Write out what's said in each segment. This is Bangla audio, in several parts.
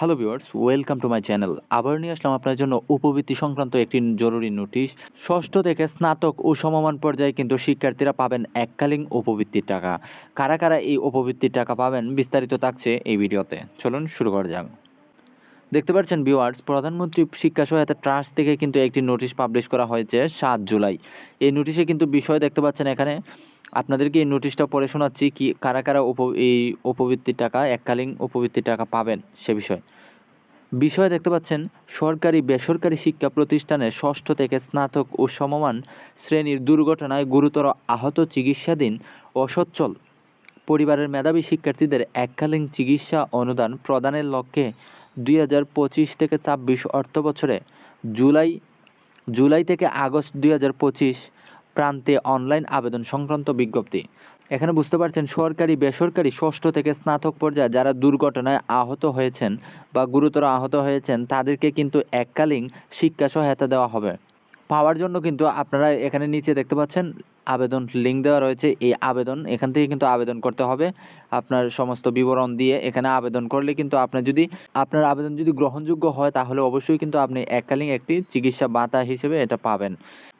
Hello viewers welcome to my channel আবার নিয়ে আসলাম আপনার জন্য উপবৃত্তি সংক্রান্ত একটি জরুরি নোটিশ। ষষ্ঠ থেকে স্নাতক ও সমমান পর্যায়ে কিন্তু শিক্ষার্থীরা পাবেন এককালীন উপবৃত্তির টাকা। কারা কারা এই উপবৃত্তির টাকা পাবেন বিস্তারিত থাকছে এই ভিডিওতে। চলুন শুরু করা যাক। দেখতে পাচ্ছেন ভিউয়ার্স প্রধানমন্ত্রী শিক্ষা সহায়তা ট্রাস্ট থেকে কিন্তু একটি নোটিশ পাবলিশ করা হয়েছে সাত জুলাই। এই নোটিশে কিন্তু বিষয় দেখতে পাচ্ছেন এখানে আপনাদেরকে এই নোটিশটা পড়ে শোনাচ্ছি কি কারা কারা উপ এই উপবৃত্তির টাকা, এককালীন উপবৃত্তির টাকা পাবেন সে বিষয়ে। বিষয় দেখতে পাচ্ছেন, সরকারি বেসরকারি শিক্ষা প্রতিষ্ঠানে ষষ্ঠ থেকে স্নাতক ও সমমান শ্রেণির দুর্ঘটনায় গুরুতর আহত চিকিৎসাধীন অসচ্ছল পরিবারের মেধাবী শিক্ষার্থীদের এককালীন চিকিৎসা অনুদান প্রদানের লক্ষ্যে দুই হাজার পঁচিশ থেকে ছাব্বিশ অর্থ বছরে জুলাই জুলাই থেকে আগস্ট দুই হাজার পঁচিশ প্রান্তে অনলাইন আবেদন সংক্রান্ত বিজ্ঞপ্তি। এখানে বুঝতে পারছেন, সরকারি, বেসরকারি, ষষ্ঠ থেকে স্নাতক পর্যায়ে যারা দুর্ঘটনায় আহত হয়েছেন বা গুরুতর আহত হয়েছেন, তাদেরকে কিন্তু এককালীন শিক্ষা সহায়তা দেওয়া হবে। পাওয়ার জন্য কিন্তু আপনারা এখানে নিচে দেখতে পাচ্ছেন আবেদন লিঙ্ক দেওয়া রয়েছে। এই আবেদন, এখান থেকে কিন্তু আবেদন করতে হবে। আপনার সমস্ত বিবরণ দিয়ে এখানে আবেদন করলে কিন্তু আপনার যদি, আপনার আবেদন যদি গ্রহণযোগ্য হয়, তাহলে অবশ্যই কিন্তু আপনি এককালীন একটি চিকিৎসা ভাতা হিসেবে এটা পাবেন।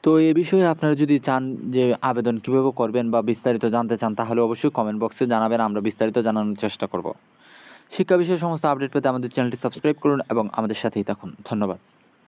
তো এ বিষয়ে আপনারা যদি চান যে আবেদন কীভাবে করবেন বা বিস্তারিত জানতে চান, তাহলে অবশ্যই কমেন্ট বক্সে জানাবেন। আমরা বিস্তারিত জানানোর চেষ্টা করব। শিক্ষা বিষয়ে সমস্ত আপডেট পেতে আমাদের চ্যানেলটি সাবস্ক্রাইব করুন এবং আমাদের সাথেই থাকুন। ধন্যবাদ।